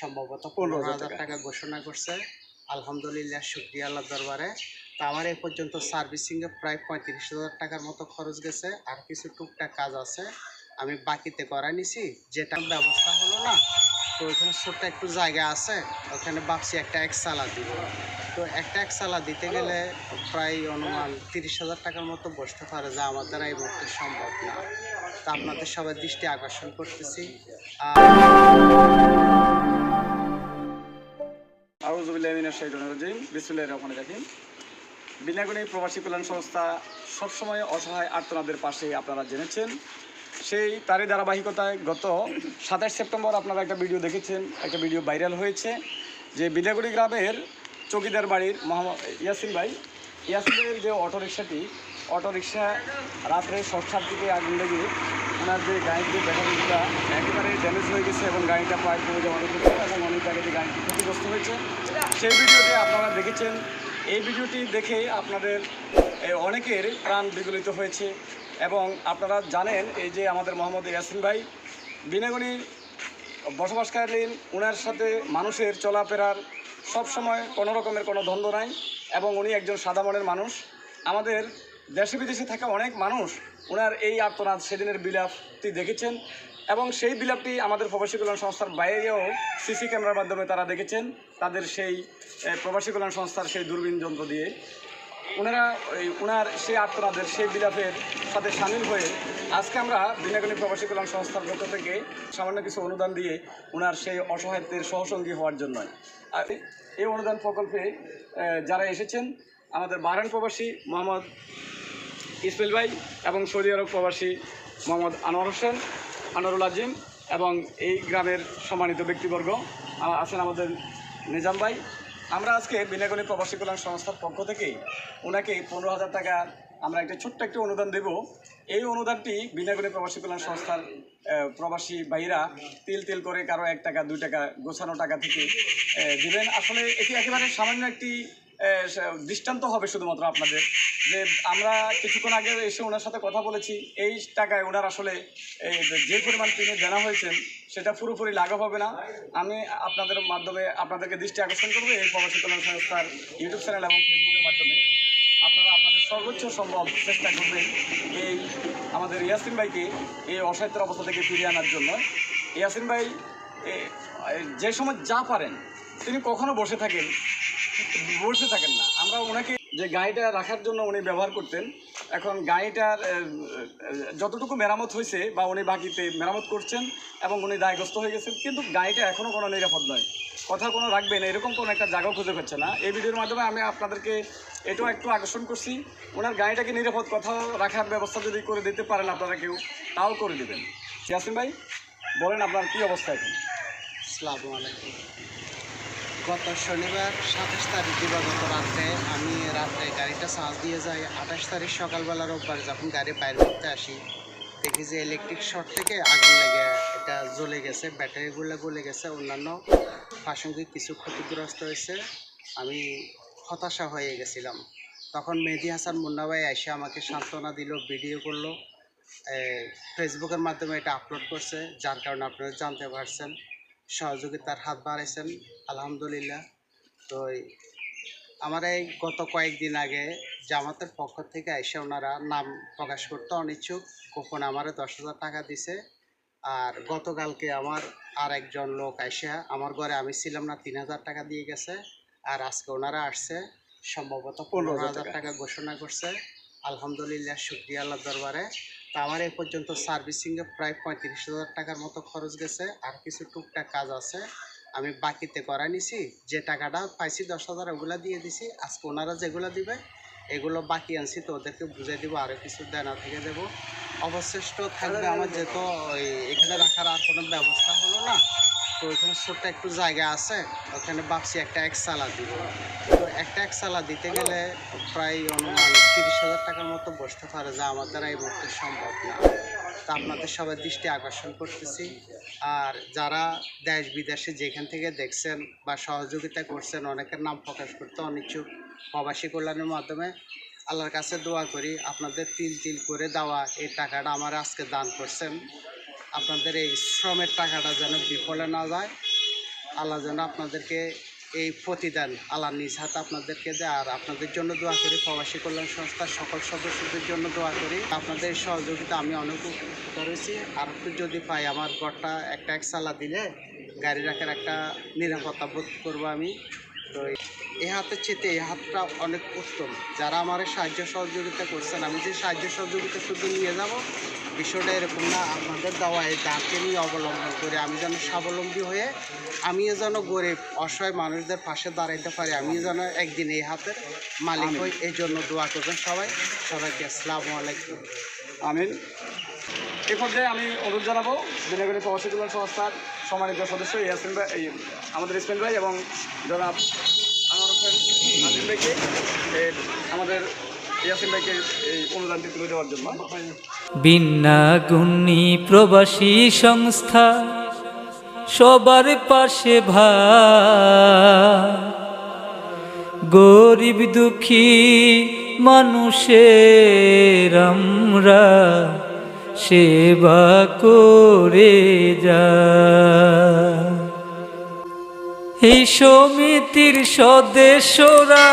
সম্ভবত পনেরো হাজার টাকা। ঘোষণা করছে। আলহামদুলিল্লাহ শুক্রিয়া আল্লাহ দরবারে। তা আমার এই পর্যন্ত সার্ভিসিংয়ে প্রায় পঁয়ত্রিশ হাজার টাকার মতো খরচ গেছে। আর কিছু টুকটাক কাজ আছে আমি বাকিতে করাই নিছি। যেটা ব্যবস্থা হলো না তো ওখানে ছোট্ট একটু জায়গা আছে ওখানে ভাবছি একটা এক সালা দিব। তো একটা এক সালা দিতে গেলে প্রায় অনুমান তিরিশ হাজার টাকার মতো বসতে পারে যা আমার দ্বারা এই মুহূর্তে সম্ভব না। তা আপনাদের সবার দৃষ্টি আকর্ষণ করতেছি। আর রহিম। বিনাগুনি প্রবাসী কল্যাণ সংস্থা সবসময় অসহায় আর্তনাদের পাশে আপনারা জেনেছেন। সেই তারই ধারাবাহিকতায় গত সাতাশ সেপ্টেম্বর আপনারা একটা ভিডিও দেখেছেন, একটা ভিডিও ভাইরাল হয়েছে, যে বিনাগুড়ি গ্রামের চকিদার বাড়ির মোহাম্মদ ইয়াসিন ভাই, ইয়াসিনের যে অটোরিকশাটি অটোরিকশা রাত্রে সস্তার দিকে আগুন লেগে ওনার যে গাড়িটির ব্যাটারিটা একেবারে ড্যামেজ হয়ে গেছে এবং গাড়িটা প্রায় পড়ে যাওয়ার উপরে এবং অনেক জায়গাতে গাড়িটি ক্ষতিগ্রস্ত হয়েছে। সেই ভিডিওটি আপনারা দেখেছেন। এই ভিডিওটি দেখে আপনাদের অনেকের প্রাণ বিগলিত হয়েছে এবং আপনারা জানেন এই যে আমাদের মোহাম্মদ ইয়াসিন ভাই বিনাগুনি বসবাসকালীন ওনার সাথে মানুষের চলাফেরার সবসময় কোনো রকমের কোনো দ্বন্দ্ব নাই এবং উনি একজন মনের মানুষ। আমাদের দেশে বিদেশে থাকা অনেক মানুষ ওনার এই আত্মনাথ সেদিনের বিলাপটি দেখেছেন এবং সেই বিলাপটি আমাদের প্রবাসী কল্যাণ সংস্থার বাইরেও সিসি ক্যামেরার মাধ্যমে তারা দেখেছেন, তাদের সেই প্রবাসী কল্যাণ সংস্থার সেই দূরবীন যন্ত্র দিয়ে। ওনারা ওনার সেই আত্মনাদের সেই বিলাপের সাথে সামিল হয়ে আজকে আমরা বিনাগণী প্রবাসী কল্যাণ সংস্থার পক্ষ থেকে সামান্য কিছু অনুদান দিয়ে ওনার সেই অসহায়ত্বের সহসঙ্গী হওয়ার জন্য এই অনুদান প্রকল্পে যারা এসেছেন আমাদের বারান প্রবাসী মোহাম্মদ ইসমাইল ভাই এবং সৌদি আরব প্রবাসী মোহাম্মদ আনোয়ার হোসেন, আনোয়ারুল আজিম এবং এই গ্রামের সম্মানিত ব্যক্তিবর্গ। আছেন আমাদের নিজাম ভাই। আমরা আজকে বিনাগণী প্রবাসী কল্যাণ সংস্থার পক্ষ থেকেই ওনাকে পনেরো হাজার টাকা আমরা একটা ছোট্ট একটা অনুদান দেব। এই অনুদানটি বিনাগণী প্রবাসী কল্যাণ সংস্থার প্রবাসী ভাইরা তিল তিল করে কারও এক টাকা, দুই টাকা, গোছানো টাকা থেকে দিবেন। আসলে এটি একেবারে সামান্য একটি দৃষ্টান্ত হবে শুধুমাত্র আপনাদের। যে আমরা কিছুক্ষণ আগে এসে ওনার সাথে কথা বলেছি, এই টাকায় ওনার আসলে যে পরিমাণ তিনি দেনা হয়েছেন, সেটা পুরোপুরি লাঘব হবে না। আমি আপনাদের মাধ্যমে আপনাদেরকে দৃষ্টি আকর্ষণ করব এই প্রবাসী সংস্থার ইউটিউব চ্যানেল এবং ফেসবুকের মাধ্যমে। আপনারা আপনাদের সর্বোচ্চ সম্ভব চেষ্টা করবেন এই আমাদের ইয়াসিন ভাইকে এই অসাহিত্যের অবস্থা থেকে ফিরিয়ে আনার জন্য। ইয়াসিন ভাই যে সময় যা পারেন, তিনি কখনো বসে থাকেন বসে থাকেন না। আমরা ওনাকে যে গাড়িটা রাখার জন্য উনি ব্যবহার করতেন, এখন গাড়িটার যতটুকু মেরামত হয়েছে বা উনি বাকিতে মেরামত করছেন এবং উনি দায়গ্রস্ত হয়ে গেছেন, কিন্তু গাড়িটা এখনও কোনো নিরাপদ নয়। কথা কোনো রাখবে না, এরকম কোনো একটা জায়গাও খুঁজে পাচ্ছে না। এই ভিডিওর মাধ্যমে আমি আপনাদেরকে এটাও একটু আকর্ষণ করছি, ওনার গাড়িটাকে নিরাপদ কোথাও রাখার ব্যবস্থা যদি করে দিতে পারেন আপনারা কেউ, তাও করে দেবেন। ইয়াসিন ভাই, বলেন আপনার কী অবস্থা এখন? আসসালামু আলাইকুম। গত শনিবার সাতাশ তারিখ দিবাগত রাত্রে আমি রাত্রে গাড়িটা চার্জ দিয়ে যাই, আঠাশ তারিখ সকালবেলা রোববার যখন গাড়ি বাইরে করতে আসি, দেখি যে ইলেকট্রিক শর্ট থেকে আগুন লেগে এটা জ্বলে গেছে, ব্যাটারিগুলো গলে গেছে, অন্যান্য প্রাসঙ্গিক কিছু ক্ষতিগ্রস্ত হয়েছে। আমি হতাশা হয়ে গেছিলাম। তখন মেহেদি হাসান মুন্না ভাই এসে আমাকে সান্ত্বনা দিল ভিডিও করল ফেসবুকের মাধ্যমে এটা আপলোড করছে, যার কারণে আপনারা জানতে পারছেন, সহযোগিতার হাত বাড়াইছেন। আলহামদুলিল্লাহ। তো আমার এই গত কয়েকদিন আগে জামাতের পক্ষ থেকে এসে ওনারা নাম প্রকাশ করতে অনিচ্ছুক। গোপনে আমারে দশ হাজার টাকা দিছে। আর গতকালকে আমার আর একজন লোক এসে আমার ঘরে আমি ছিলাম না তিন হাজার টাকা দিয়ে গেছে। আর আজকে ওনারা আসছে সম্ভবত পনেরো হাজার টাকা। ঘোষণা করছে। আলহামদুলিল্লাহ শুক্রিয়া আল্লাহ দরবারে। তা আমার এই পর্যন্ত সার্ভিসিংয়ে প্রায় পঁয়ত্রিশ হাজার টাকার মতো খরচ গেছে। আর কিছু টুকটাক কাজ আছে। আমি বাকিতে করাই নিছি। যে টাকাটা পাইছি দশ হাজার, ওগুলা দিয়ে দিছি। আজকে ওনারা যেগুলো দিবে, এগুলো বাকি আনছি তো ওদেরকে বুঝে দিব আরও কিছু দেনা থেকে দেবো। অবশিষ্ট থাকবে আমার যেহেতু ওই এখানে রাখার আর কোনো ব্যবস্থা হলো না। তো ওইখানে ছোট্ট একটু জায়গা আছে, ওখানে ভাবছি একটা এক সালা দিব। তো একটা এক সালা দিতে গেলে প্রায় অনুমান তিরিশ হাজার টাকার মতো বসতে পারে, যা আমার দ্বারা এই মুহূর্তে সম্ভব না। তা আপনাদের সবার দৃষ্টি আকর্ষণ করতেছি। আর যারা দেশ বিদেশে যেখান থেকে দেখছেন বা সহযোগিতা করছেন, অনেকের নাম প্রকাশ করতে অনিচ্ছুক। প্রবাসী কল্যাণের মাধ্যমে আল্লাহর কাছে দোয়া করি, আপনাদের তিল তিল করে দেওয়া এই টাকাটা আমার আজকে দান করছেন। আপনাদের এই শ্রমের টাকাটা যেন বিফলে না যায়। আল্লাহ যেন আপনাদেরকে এই প্রতিদান আল্লাহ নিজ হাতে আপনাদেরকে দেয়। আর আপনাদের জন্য দোয়া করি, প্রবাসী কল্যাণ সংস্থার সকল সদস্যদের জন্য দোয়া করি। আপনাদের সহযোগিতা আমি অনেক করেছি। আর একটু যদি পাই আমার ঘরটা একটা একসালা দিলে গাড়ি রাখার একটা নিরাপত্তা বোধ করব আমি। তো এই হাতের চেতে এই হাতটা অনেক উত্তম যারা আমার সাহায্য সহযোগিতা করছেন আমি যে সাহায্য সহযোগিতা শুধু নিয়ে যাব বিষয়টা এরকম না। আপনাদের দেওয়া এই দাঁতকে নিয়ে অবলম্বন করে আমি যেন স্বাবলম্বী হয়ে আমিও যেন গরিব অসহায় মানুষদের পাশে দাঁড়াইতে পারি আমিও যেন একদিন এই হাতের মালিক হই। এই জন্য দোয়া করবেন সবাই। সবাইকে আসসালামু আলাইকুম। আমিন। এ পর্যায়ে আমি অনুরোধ জানাব বিনাগুড়ি প্রবাসী কল্যাণ সংস্থার সম্মানিত সদস্য ইয়াসিন ভাই, এই আমাদের ইসমাইল ভাই এবং জনাব আনোয়ার হোসেন আজিম ভাইকে আমাদের ইয়াসিন এই প্রবাসী সংস্থা, সবার পাশে ভাই গরিব দুঃখী মানুষের আমরা সেবা করে যা। এই সমিতির সদস্যরা